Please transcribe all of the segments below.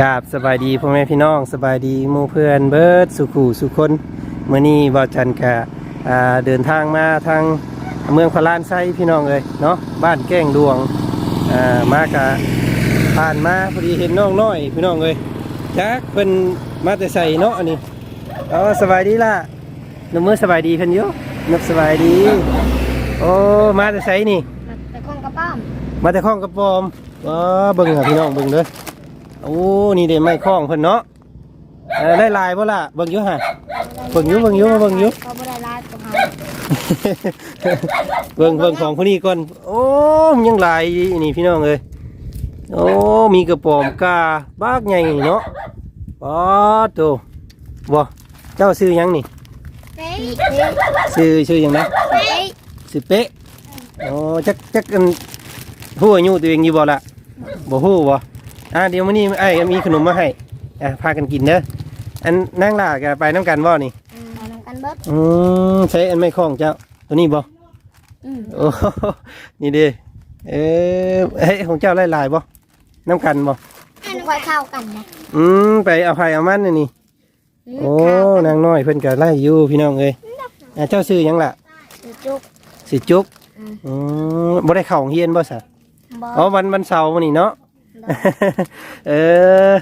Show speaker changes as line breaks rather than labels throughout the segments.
กราบสบายดีพ่อแม่พี่น้องสบายดีหมู่เพื่อนเบิดสุขูสุคนเมื่อนี้บ่าวจันกะอ่าเดินทางมาทางเมืองพารานไซพี่น้องเลยเนาะบ้านแก้งดวงอ่ามากะผ่านมาพอดีเห็นน้องน้อยพี่น้องเลยจักเพิ่นมาแต่ใส่เนาะอันนี้เอาสบายดีล่ะนมือสบายดีเพิ่นอยู่นับสบายดีโอ้มาแต่ใส่นี่
แต่คงกระป้อม
มาแต่ข้องกระปอมว้าเบิ่งหาพี่น้องเบิ่งเด้อ โอ้ นี่เด้ไม้ข้องเพิ่นเนาะเออได้ลายบ่ล่ะเบิ่งอยู่ฮะเบิ่งอยู่เบิ่งอยู่เบิ่งอยู่
ก็บ่ได้ลายของเขา
เบิ่งเบิ่งของคนนี้ก่อน โอ้มันยังหลายนี่พี่น้องเอ้ยโอ้ มีกระปอมกาบากใหญ่เนาะป๊อดโตบ่เจ้าซื้อหยังนี่
เฮ้ย
ซื้อซื้อหยังนะ
เฮ้ย
สิเป๊ะโอ้จักจักกันฮู้อายุตัวเองอยู่บ่ล่ะบ่ฮู้บ่ อะเดี๋ยวมื้อนี้ไอ้ายมีขนมมาให้อะพากันกินเด้ออันนั่งล่ะก็ไปน้ำกันบ่นี่
อืมเอานำกันเบิด
อืมใช้อันไม่คล้องเจ้าตัวนี้บ่
อืม
โอ้นี่เด้เอ้เฮ้ยของเจ้าหลายๆบ่น้ำกันบ่
อันค่อยเข้ากันนะ
อืมไปเอาไผเอามันนี่นี่โอ้นางน้อยเพิ่นก็ไล่อยู่พี่น้องเอ้ยอะเจ้าซื้อหยังล่ะ
สิจุก
สิจุก
อืม
อืมบ่ได้เข้าโรงเรียนบ่ซะ
บ่
อ๋อวันวันเสาร์มื้อนี้เนาะ เออ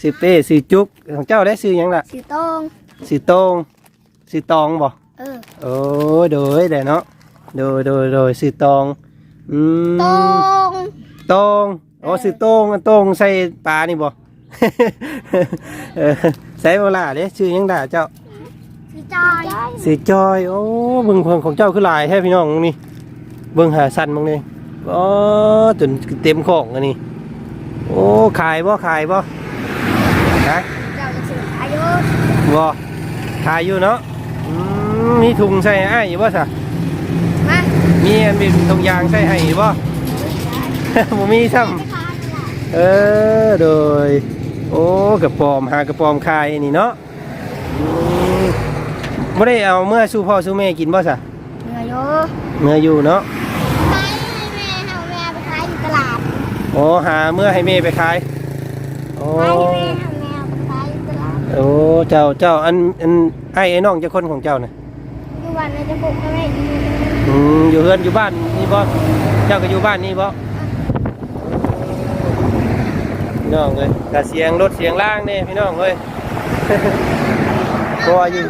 สิเป้สิจุกของเจ้าได้ซื้อหยังล่ะ
สิโต้ง
สิโตงสิตองบ่
เออ
โอ้โดยได้เนาะโดยโดยโดยสิตองอืม
โต้ง
ตองอ๋อสิโตงอันโตงใส่ปลานี่บ่ เออใส่บ่ล่ะเด้ชื่อหยังด่าเจ้า
สิจอย
สิจอย โอ้เบิ่งเพิ่งของเจ้าคือหลายแท้พี่น้องนี่ เบิ่งหาสั่นมึงนี่อ๋อจนเต็มของอันนี้ โอ้ขายบ่ขายบ่ฮะ
เจ้าจะสิอายุ
บ่ขายอยู่เนาะอืมมีถุงใส่ให้อยู่บ่ซะ
มา
มีอันเป็นถุงยางใส่ให้อยู่บ่ บ่มีซ้ำ เออโดย โอ้กระปอมหากระปอมขายนี่เนาะอืมบ่ได้เอาเมื่อสู่พ่อสู่แม่กินบ่ซะ
เหนื่อยอยู่
เมื่ออยู่เนาะ
ไปให้แม่เอาแม่ไปขายอยู่ตลาด
โอ้หาเมื่อให้แม่ไปขายโอ้
ไปให้แม่เอาแม่ไปขายอยู่ตลาด
โอ้เจ้าเจ้าอันอันไอ้ไอ้น้องเจ้าคนของเจ้าน่ะ
อยู่วันนี้จะปลุกให้แม่อยู่
อืมอยู่เฮือนอยู่บ้านนี่บ่เจ้าก็อยู่บ้านนี่บ่พี่น้องเอ้ยกะเสียงรถเสียงล่างนี่พี่น้องเอ้ยเพราะว่าอยู่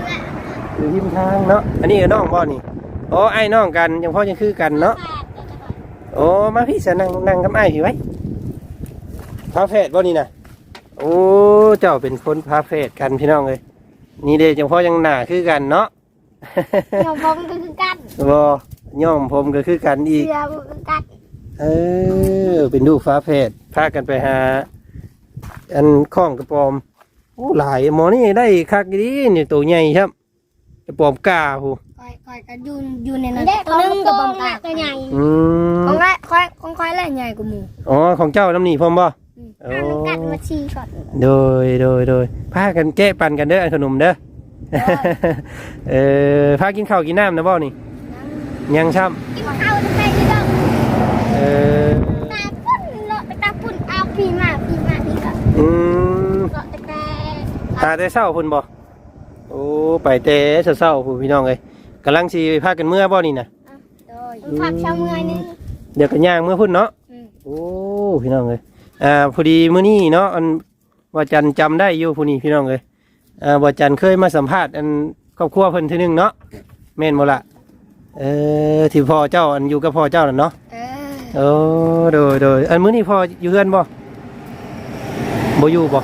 อยู่ริมทางเนาะอันนี้ก็น้องบ่นี่โอ้ไอ้น้องกันยังพ่อยังคือกันเนาะโอ้มาพี่สนั่งนั่งกับไอ้พี่ไว้ พาแฟดบ่นี่น่ะโอ้เจ้าเป็นคนพาแฟดกันพี่น้องเอ้ยนี่เด้จังพ่อยังหน้าคือกันเนาะ
น้องผมก็คือกัน
บ่ย่อมผมก็คือกันอีก
เสือก็คือกัน
เออเป็นลูกฟ้าแฝดพากันไปหา อันข้องกระปอมโอ้หลายหมอนี่ได้คักดีนี่ตัวใหญ่ครับกระปอมกาหู
คอยคอยกันอยู่อยู่ในนั้นตัวนึงกับบอมกาตัวใหญ่
อืม
ของไรคอยของคอยแหละใหญ่กว่าหมู
อ๋อของเจ้าน้ำหนีพร้อมบ่ โอ้
อ่าน้ำกัดมาชีก่อน
โดยโดยโดยพากันแก้ปันกันเด้ออันขนมเด้อ เออพากินข้าวกินน้ำนะบ่นี่ ยังช้
กินข้าวทำไมที่ต้องำ
เออ
ตาปุ่นเลาะไปตาปุ่นเอาพี่มาพี่มาพี่ก็
อืม
เลาะแต่แต่
ตาแต่เศร้าพุ่นบ่โอ้ไปแต่เศร้าๆพุ่นพี่น้องเอ้ยกำลังสิพากันเมื่อบ่นี่นะ
โดยผักชาวเมืองนี่
เดี๋ยวกันย่างเมื่อพุ่นเนาะ
อืม
โอ้พี่น้องเอ้ย อ่าพอดีมื้อนี้เนาะอันว่าจันจำได้อยู่ผู้นี้พี่น้องเอ้ยอ่าว่าจันเคยมาสัมภาษณ์อันครอบครัวเพิ่นทีหนึงเนาะแม่นบ่ล่ะเออที่พ่อเจ้าอันอยู่กับพ่อเจ้าน่ะเนาะ
เออ
โอ้โดยโดยอันมื้อนี้พ่ออยู่เฮือนบ่บ่อยู่บ่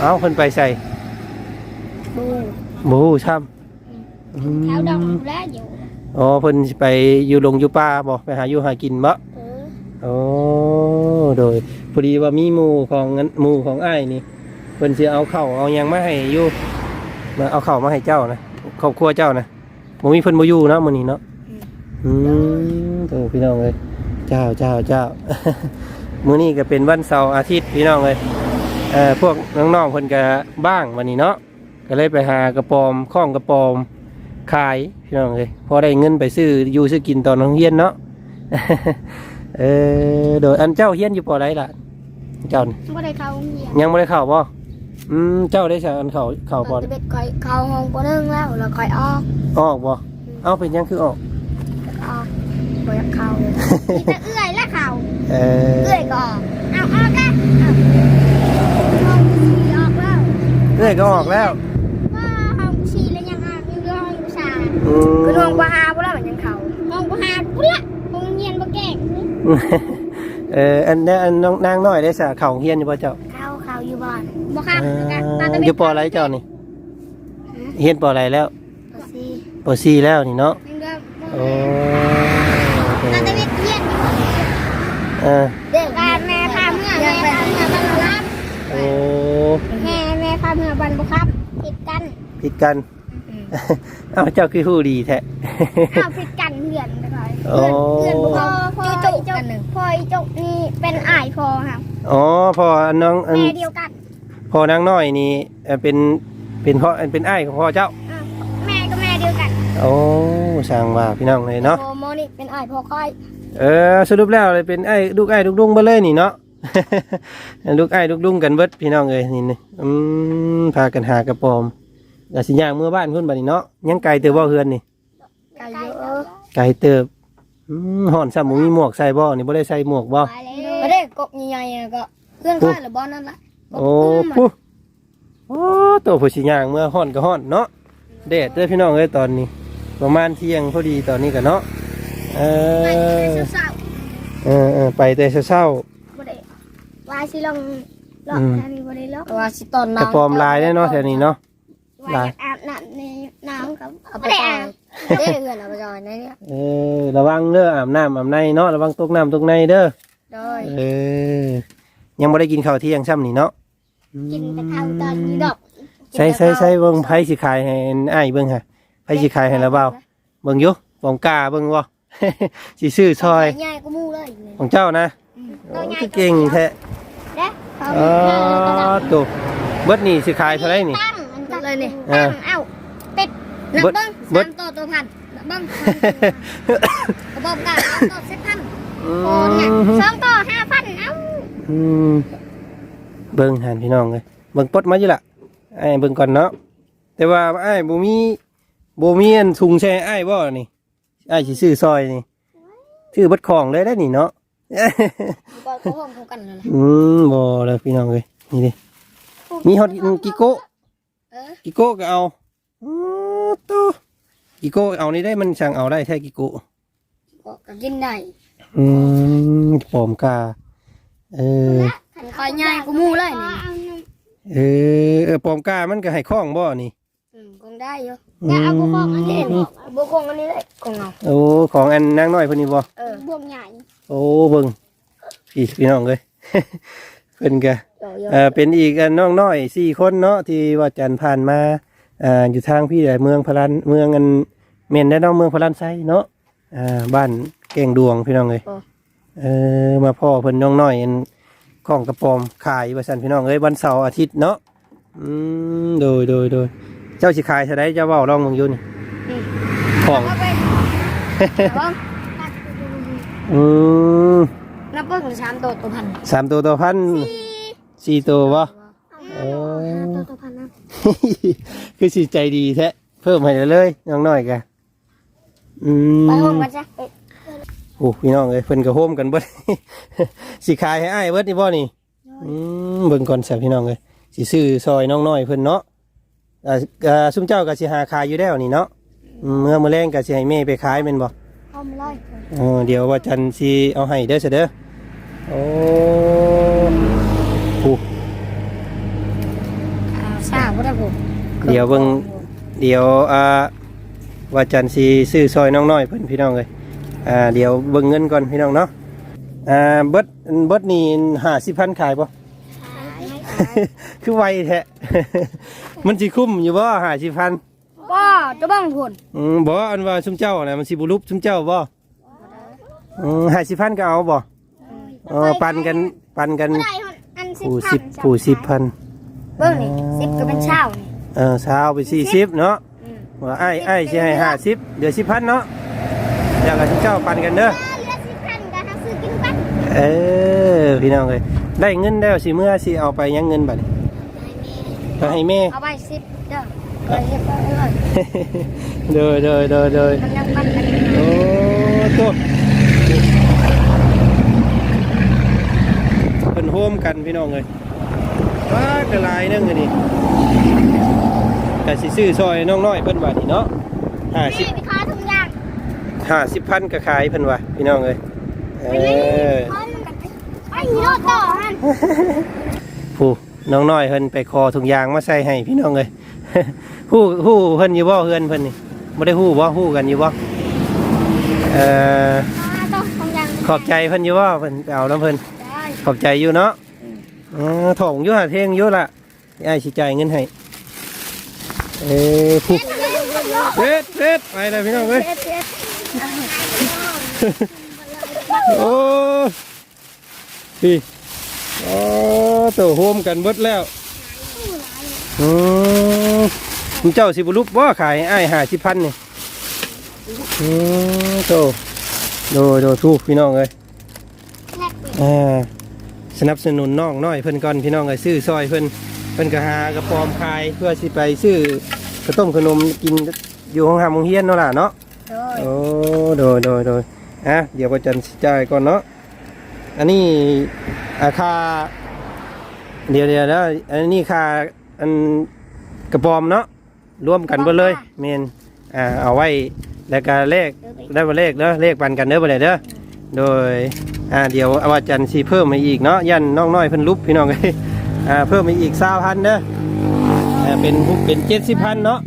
เอ้าเพิ่นไปใส่
บู
บ่ฮู้ซ้ำอื
แถวดอง
ม
แลอยู่
อ๋อเพิ่นสิไปอยู่ลงอยู่ป่าบ่ไปหาอยู่หากินบ่
เออ
โอ้ โดยพอดีว่ามีหมู่ของงั้นหมู่ของอ้ายนี่เพิ่นสิเอาเข้าเอายังมาให้อยู่มาเอาเข้ามาให้เจ้านะครอบครัวเจ้านะบ่มีเพิ่นบ่อยู่เนาะมื้อนี้เนาะอืมโอ้พี่น้องเอ้ยเจ้าเจ้าเจ้ามื้อนี้ก็เป็นวันเสาร์อาทิตย์พี่น้องเอ้ยเอ่อพวกน้องๆเพิ่นก็บ้างวันนี้เนาะก็เลยไปหากระปอมข้องกระปอมขายพี่น้องเอ้ยพอได้เงินไปซื้ออยู่ซื้อกินตอนโรงเรียนเนาะ เออโดยอันเจ้าเฮียนอยู่ปอไรล่ะเจ้านี่
บ่ได้เข้าโรงเรียน
ยังบ่ได้เข้าบ่อืมเจ้าได้สักอันเข้าเข้าบ่
ตอนที่เบ็ดคอยเข้าห้องปหนึงแล้วแล้วคอยออก
ออกบ่เอาเป็นหยังคือออก
ออกบ่อยากเข้ามีแต่เอื้อยและเข้า
เออ
เอื้อยก็ออกเอาออกกันเอาห้องสี่ออกแล้ว
เอ้ยก็ออกแล้ว
ว่าห้องสี่แล้วยังออกยังอยู่ห้องผู้ชาย
อืม
คือห้องบ่หาบ่แล้วมันยังเข้าห้องบ่หาพุ่นละห้องเรียนบ่แก่ง
เอออันนี้อันน้องนางน้อยได้สักเข้าโรงเรียนอยู่บ่เจ้า
เข้าเข้าอยู่บ้านบ่ครับ
เอ
แล้วก็ตา
อ
ตะ
อ
เบ็
ยู่
ด
ปออะไรเจ้านี่เรียนปออะไรแล้ว
ปสี่
ปอสี่แล้วนี่เนาะ
มันก็
โอ้
ตาตะเบ็ดเรียนอยู่
เออ
เด็กการแม่พาเมื่อแม่พาเมื่อบันบุครับ
โอ้
แม่แม่พาเมื่อบันบุครับผิดกัน
ผิดกันเอ้าเจ้าคือผู้ดีแท้
อ้าวผิดกันเพื่อนไปก่อน
โอ้
เพื่อนเพื่อนพ่อพ่อจุ กกันหนึ่งพ่ออีจุกนี่เป็นอ้ายพ่อครับ
อ๋อพออันน้องอัน
แม่เดียวกัน
พอนางน้อยนี่เอ่อเป็นเป็นพ่อเป็นอ้ายของพ่อเจ้า
อ้าวแม่ก็แม่เดียวกัน
โอ้ช่างว่าพี่น้องเลยเนาะ
โมโมนี่เป็นอ้ายพ่อค่อย
เออสรุปแล้วเลยเป็นไอ้ลูกไอ้ลูกดุงเบ่เลยนี่เนาะ ลูกไอ้ลูกดุงกันเบิดพี่น้องเอ้ยนี่นี่อืมพากันหากระปอมอย่าสิย่างเมื่อบ้านเพิ่นบัดนี้เนาะยังไกลเติบบ่เฮือนนี่
ไก่เยอะ
ไกลเติบ อืมฮ้อนซ้ำบ่มีหมวกใส่บ่นี่บ่ได้ใส่หมวกบ่
ไปเลยไม่ได้กบใหญ่ๆก็เพื่อนค่อยหรือบ้านนั่นแหละ
โอ้ปุ๊โอ้ตัวผู้สิย่างเมื่อฮ้อนก็ฮ้อนเนาะแดดเด้อพี่น้องเอ้ยตอนนี้ ประมาณเที่ยงพอดีตอนนี้ก็เนาะเอ
ไป
อ
เศร้า
เออเออไปแต่เช้าๆ
ๆบ่ได้ว่าสิลองลองทางนี้บ่ได้ลอง
ว่าสิตอน
กระปอมลายได้เนาะแถวนี้เนาะ
ว่าจะอาบน้ำในน้ำครับ
เอาไป
ไม่ได้
จอ
อายบ
เด้อเงินเอาไปจอยในเนี่ย
เออระวังเด้ออาบน้ำอาบในเนาะระวังตกน้ำตกในเด้อ
โดย
เออยังไม่ได้กินข้าวเที่ยงช่ำนี่เนาะอืม
กินแต่ข้าวตอนนี้ดอก
ใส่ใส่ใส่เบิ่งไผสิขายให้อ้ายเบิ่งค่ะไผสิขายให้ละเบาเบิ่งอยู่บ่งกล้าเบิ่งบ่สิซื้อซอย
ใหญ่ก็มู่เลย
ของเจ้านะโอ้คือเก่งแท้
เด้อเขา
อ๋อตัวเบิดนี่สิขายเท่าไหร่นี่
ตั้งมันตั้ง
เลยนี่
เอ
ตั้
อ
งเอ้าเป็ด
นับ
เบิด
เบิ้ง
เบิด
สามตัวตัวพันนับเบิ้งกระบอกกาสามตัวเซ็ตพัน
อื
โอนน่ะ
ม
สองต่อห้าพันเอ้า
อืมเบิ่งหันพี่น้องเลยเบิ่งปลดมาอยู่ล่ะไอ้ายเบิ่งก่อนเนาะแต่ว่าไอ้ายบ่มีบ่มีอันถุงแช่ไอ้ายบ่นี่ไอ้ายสิซื้อซอยนี่ซื้อเบัดของเลยได้นี่เนาะ
ก็เขาห้องเขากันนั่นแหละ
อืมบ่เลยพี่น้องเลยนี่ดิมีฮอตกิโก้
เออ
กิโก้ก็เอาอ๋อ โตกิโก้เอานี่ได้มันช่างเอาได้แท้กิโก้
ก็กินได้
อืมปลอมกา เออ
คอยใหญ่ก็มู่เลยนี่
เออเออปลอมกามันก็ให้คล้องบ่นี่
อืมคงได้อยู่
แล้วเอาบุกของอันนี้
อืม
บุกงอันนี้เลยคงเอา
โอ้ของอันนางน้อยเพิ่นนี่บ่
เออบ
วงใหญ่
โอ้เบิ่งพี่พี่น้องเลยเพิ่นก็
เดี๋ยวเดี๋ยว
เอ่อเป็นอีกอันน้องน้อยสี่คนเนาะที่ว่าจันผ่านมา อ่าอยู่ทางพี่ใหญ่เมืองพลันเมืองอันเมนได้เน้องเมืองพลันไซเนาะอ่าบ้านแก่งดวงพี่น้องเลยเออมาพ่อเพิ่นน้องน้อยอันของกระปอมขายว่าซั่นพี่น้องเอ้ยวันเสาร์อาทิตย์เนาะอืมโดยโดยโดยเจ้าสิขายเท่าไดเจ้าเว้าลองมึงอยู่นี่ของ
เอาไปนับเบิ้ง
อืม
นับเบิ้งสามตัวตัวพัน
สามตัวต่อพันสี่ตัววะ
เออตัวตัวพันนะ
คือสิใจดีแท้เพิ่มให้เลยน้องน้อยกะอืม
ไปห้องกันจ้ะไป
โอ้พี่น้องเอ้ยเพิ่นก็โฮมกันเบิด สิขายให้อ้ายเบิดนี่บ่นี่อืมเบิ่งก่อนแซ่บพี่น้องเอ้ยสิซื้อซอยน้องน้อยเพิ่นเนาะอ่าอ่าซุมเจ้าก็สิหาขายอยู่แล้วนี่เนาะอืมเมื่อมื้อแรงก็สิให้แม่ไปขายแม่นบ่
พร้อมเลย
เออเดี๋ยวว่าจันทร์สิเอาให้เด้อเสยเด้อโอ้โห
ทราบว่าได้ผม
เดี๋ยวเบิ่งเดี๋ยวอ่าว่าจันทร์สีซื้อซอยน้องน้อยเพิ่นพี่น้องเลยอ่าเดี๋ยวเบิ่งเงินก่อนพี่น้องเนาะอ่าเบิดเบิดนี่ห้าสิบพันขายปะคือไวแท้มันสิคุ้มอยู่บ่ห้าสิบพัน
ก็จะบ้างผล
อืมบ่อันว่าชุมเจ้าน่ะมันสิบุรุษชุมเจ้าบ่อืมห้าสิบพันก็เอาบ่เออปันกันปันกัน
ได้อันสิบ
ผู้
พั
สิ
น
บผู้สิบพัน
เบิ้งนี่สิบก็เป็นเช้านี่
เออสาวไปสี่สิบเนาะ
อืม
ว่าไอ้ไอ้สิให้ห้าสิบเดี๋ยวสิบพันเนาะอยากให้ชุมเจ้าปันกันเด้อ
เหลือสิบพันก็หาซื้อกินกัน
เออพี่น้องเลยได้เงินแล้วสิเมื่อสิเอาไปยังเงินบัดนี้ไปให้แม่
เอาไปสิบเด้อเคยเฮ็ดบ่เอ้ย
เดยเดยเดยเดย
มันยังปันกัน
โอ้ตัวเป็นโฮมกันพี่น้องเลยว้ากระลายนึงอันนี้ แต่สิซื้อซอยน้องน้อยเพิ่นว่านี่เนาะห้าสิบ
นี่ค้าทุกอย่าง
ห้าสิบพันก็ขายเพิ่นว่าพี่น้องเลยเออ
ค้ามันกันไอ้โลต่อหัน
ผู้น้องน้อยเพิ่นไปคอถุงยางมาใส่ให้พี่น้องเลยฮู้ฮู้เพิ่นอยู่บ่เฮือนเพิ่นนี่บ่ได้ฮู้บ่ฮู้กันอยู่บ่เอ่อ
ค้าต้องทุกอย่าง
ขอบใจเพิ่นอยู่บ่เพิ่นไปเอาน้ำเพิ่น
ได้
ขอบใจอยู่เนาะอ๋อถ่องอยู่หาเทงอยู่ละไอ้ายสิจ่ายเงินให้ เอ้ยผู้เด็ดเด็ดไปเลยพี่น้องเว้ย
เฮ็ดเฮ็ด
โอ้พี่โอ้ตัวโฮมกันเบิดแล้วอืมคุณเจ้าสิบุรุษบ่ขายไอ้ายหาสิพันนี่อืมโตโดยโดยทูกพี่น้องเลย
แลกเปลี่ยน
อ่าสนับสนุนน้องน้อยเพิ่นก่อนพี่น้องเอ้ยซื้อซอยเพิ่น เพิ่นก็หากระปอมคายเพื่อสิไปซื้อกระต้มขนมกินอยู่ห้องหามโรงเรียนเนาะล่ะเนาะ
โดย
โอ้โดยโดยโดยอะเดี๋ยวก็จันสิจ่ายก่อนเนาะอันนี้อาคาเดี๋ยวเดี๋ยวนะอันนี้ค่าอันกระปอมเนาะรวมกันเบิดเลยเมนอ่าเอาไว้แล้วก็เลขได้บ่เลขเด้อเลขปันกันเด้อบ่ได้เด้อโดยอ่าเดี๋ยวอาจารย์สิเพิ่มมาอีกเนาะยันน้องน้อยเพิ่นลุบพี่น้องเอ้ย อ่าเพิ่มมาอีก20,000เด้ออ่าเป็นเป็น70,000เนาะ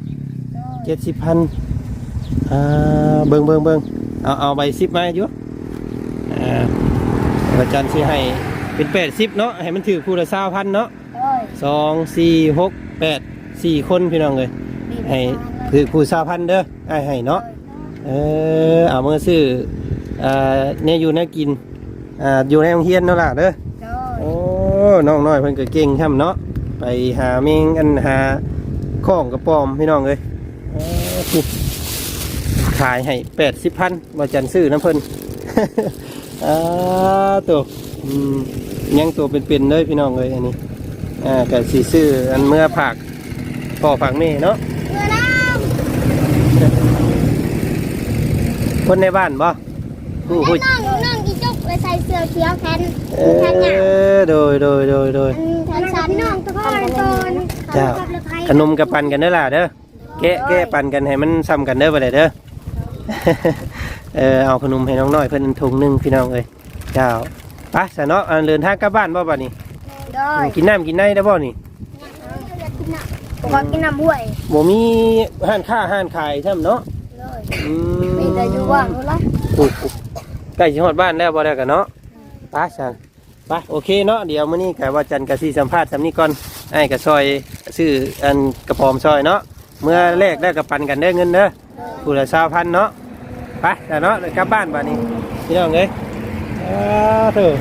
70,000อ่าเบิ่งเบิ่งเบิ่งเอาเอาใบซิปมาอยู่อ่าอาจารย์สิให้เป็นแปดสิบเนาะให้มันถือคู่ละสาวพันเนาะ
โดย
สองสี่หกแปดสี่คนพี่น้องเลยให้ถือคู่สาวพันเด้อไอ้ให้เนาะเออเอามาซื้ออ่าเนี่ยอยู่เนี่ยกินอ่าอยู่ในโรงเรียนเนาะล่ะเด้อ
โดย
โอ้ น้องน้อยเพิ่นก็เก่งช่ำเนาะไปหาเมงอันหาข้องกระปอมพี่น้องเลยเออปุ๊บขายให้แปดสิบพันมาจันซื้อน้ำเพิ่นอ่าตัวอืมยังตัวเป็นๆเลยพี่น้องเลยอันนี้อ่าแต่สีซื้ออันเมื่อผักพ่อผักเม่เนาะ
เมื่อแล้ว
คนในบ้านบ่ผู้ผู้
ส่เสื้อเขียวแขน
เอ
แขนหนา
อโดยโดยโดยโดย
แขนสั้นน้องตะก้อนตอน
เจ้าขนมกับปันกันเด้อล่ะเด้อแกะแกะปันกันให้มันซ้ำกันเด้อไปเลยเด้อ เออเอาขนมให้น้องน้อยเพิ่นถุงหนึงพี่น้องเอ้ยเจ้าไปสะเนาะอันเดินทางกลับบ้านบ่บัดนี้
โดย
กินน้ำกินในได้บ่นี่
ขอกินน้ำห้วย
บ่มีห้านค้าห้านขายใช่ไหมเนาะ
เลย
อืม
มีแต่อยู่ว่างรู้ละ
ปุ๊บปุ๊บใก ล้สิฮอดบ้านแล้วบ่ได้วกันเนาะไปซั่นไปโอเคเนาะเดี๋ยวมื้อนี้ก็ว่าจันทร์ก็สิสัมภาษณ์สำนี้ก่อนไอ้ก็ซอยซื้ออันกระปอมซอยเนาะเมื่อแรกได้วก็ปันกันได้อเงินเด้อผู้ละ20,000เนาะไปแต่เนาะเดี๋ยวกลับบ้านบัดนี้พี่น้องเอ้ยอ้าเถอะ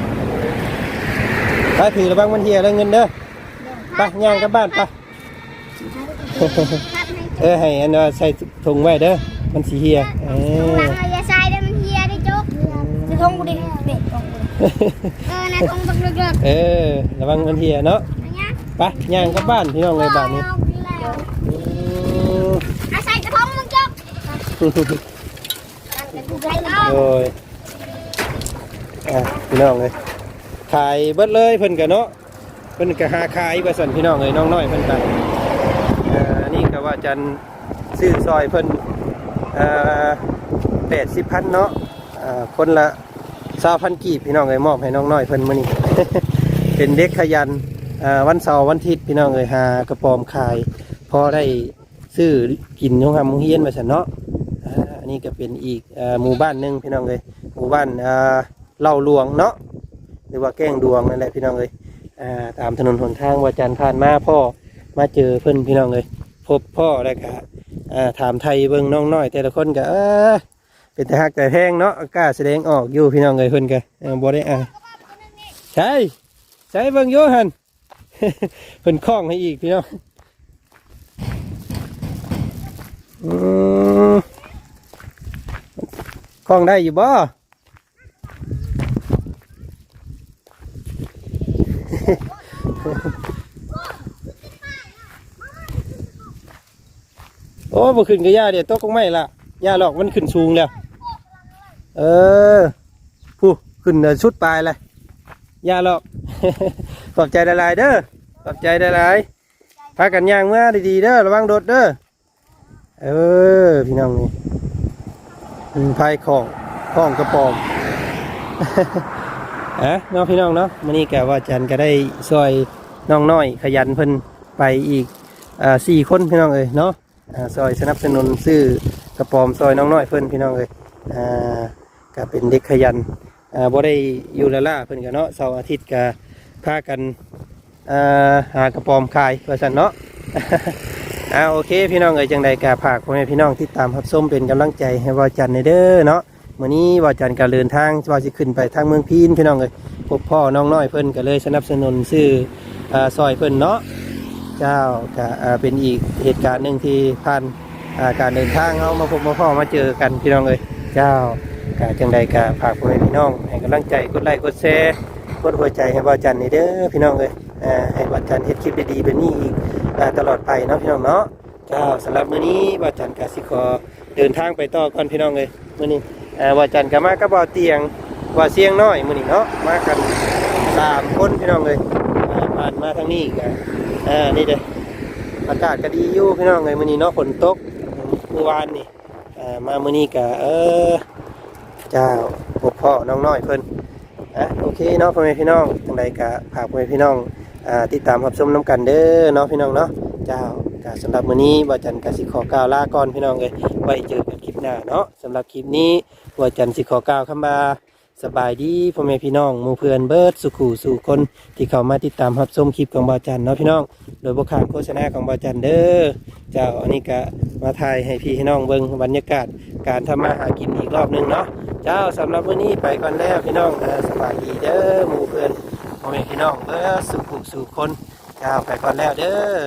ไปถือระวังมันเหียแล้วเงินเด้อไปย่างกลับบ้านไป เออให้อันว่าใส่ถุงไว้เด้อมันสีเฮียเอ
หลั
อง
อย่าใส่ได้มันเฮียได้จุกจะ ทงกูดิเด็กทงกูเออนะทงบักเลิก
เออระวังมันเฮียเนาะ
ๆอันเนี้ย
ไปย่างกลับบ้านพี่น้องเลยบ้านนี้อืม
อาศัยจะทงมึงจุกกูไปเอา
โดยอะพี่น้องเลยขายเบิดเลยเพิ่นกันเนาะเพิ่นก็หาขายว่าสั่นพี่น้องเลยน้องน้อยเพิ่นกันอ่านี่ก็ว่าจันซื้อซอยเพิ่นอ่าแปดสิบพันเนาะอ่าคนละ สาพันกีบพี่น้องเลยมอบให้น้องน้อยเพิ่นมื้อนี้ เป็นเด็กขยันอ่าวันเสาร์วันอาทิตย์พี่น้องเลยหากระปอมขายพอได้ซื้อกินยงหำมงเฮียนมาสันเนาะอ่าอันนี้ก็เป็นอีกอ่าหมู่บ้านหนึ่งพี่น้องเลยหมู่บ้านอ่าเล่าหลวงเนาะหรือว่าแก้งดวงนั่นแหละพี่น้องเลยอ่าตามถนนหนทางว่าจันทร์ผ่านมาพ่อมาเจอเพิ่นพี่น้องเลยพบพ่อแล้วก็อ่าถามไทยเบิ่งน้องน้อย แต่ละคนก็เออ เป็นแต่ฮักแต่แพงเนาะกล้าแสดงออกอยู่พี่น้องเลยเพิ่นก็เออบ่ได้อ่านใช่ใช่เบิ่งโยหันเพิ่นคล้องให้อีกพี่น้องอคล้องได้อยู่บ่โอ้บ่ขึ้นกับย่าเดี๋ยวตกลงไม่ละย่าหรอกมันขึ้นสูงแล้ว เออผู้ขึ้นชุดปลายเลยยาหรอกขอบใจดลายเด้อขอบใจดลายพากันย่างเมื่อดีๆเด้อระวังโดดเด้อเออพี่น้องนี่พายของของกระปอมอะเน้องพี่น้องเนาะมื้อนี้แกว่าจันก็ได้ซอยน้องน้อย ขยันเพิ่นไปอีกอ่าสี่คนพี่น้องเอ้ยเนาะอ่าซอยสนับสนุนซื้อกระปอมซอยน้องน้อยเพิ่นพี่น้องเอ้ยอ่า ก็เป็นเด็กขยันอ่าบ่ได้อยู่ละล่าเพิ่นก็เนาะเสาร์อาทิตย์ก็พากันอ่าหากระปอมขายว่าซั่นเนาะอ่าโอเคพี่น้องเอ้ยจังใดก็ฝากพ่อแม่พี่น้องที่ตามรับชมเป็นกำลังใจให้วาจันในเด้อเนาะมื้อนี้วาจันก็เดินทางว่าสิขึ้นไปทางเมืองพีนพี่น้องเอ้ยพบพ่อน้องน้อยเพิ่นก็เลยสนับสนุนซื้ออ่าซอยเพิ่นเนาะเจ้าก็อ่าเป็นอีกเหตุการณ์หนึ่งที่ผ่านอ่าการเดินทางเอามาพบมาพ่อมาเจอกันพี่น้องเลยเจ้า กะจังใดกะฝากพ่อแม่พี่น้องให้กำลังใจกดไลค์กดแชร์กดหัวใจให้บ่าวจันนี่เด้อพี่น้องเลยอ่าให้บ่าวจันเฮ็ดคลิปดีๆแบบนี้อีกอ่ตลอดไปเนาะพี่น้องเนาะเจ้าสำหรับมื้อนี้บ่าวจันกะสิขอเดินทางไปต่อก่อนพี่น้องเลยมื้อนี้บ่าวจันก็มากับบ่าวเตียงบ่าวเสียงน้อยมื้อนี้เนาะมากันสามคนพี่น้องเลยผ่านมาทางนี้กันอ่านี่เด้ออากาศก็ดีอยู่พี่น้องเลยมื้อนี้เนาะฝนตกเมื่อวานนี่อ่ามามื้อนี้ก็เออ เจ้าพบพ่อน้องน้อยเพิ่นอะโอเคเนาะพ่อแม่พี่น้องจังใดก็ฝากพ่อแม่พี่น้องอ่าติดตามรับชมน้ำกันเด้อเนาะพี่น้องเนาะเจ้าก็สำหรับมื้อนี้บ่จันก็สิขอกล่าวลาก่อนพี่น้องเลยไว้เจอกันคลิปหน้าเนาะสำหรับคลิปนี้บ่จันสิขอกล่าวคำว่าสบายดีพ่อแม่พี่น้องหมู่เพื่อนเบิร์ดสุขูสู่คนที่เข้ามาติดตามรับชมคลิปของบาจันเนาะพี่น้อง โดยบขามโฆษณาของบาจันเด้อเจ้าอันนี้ก็มาถ่ายให้พี่ให้น้องเบิ่งบรรยากาศการทำมาหากินอีกรอบหนึงเนาะ เจ้าสำหรับวันนี้ไปก่อนแล้วพี่น้องสบายดีเด้อหมู่เพื่อนพ่อแม่พี่น้องเออสุขุสุขคนเจ้าไปก่อนแล้วเด้อ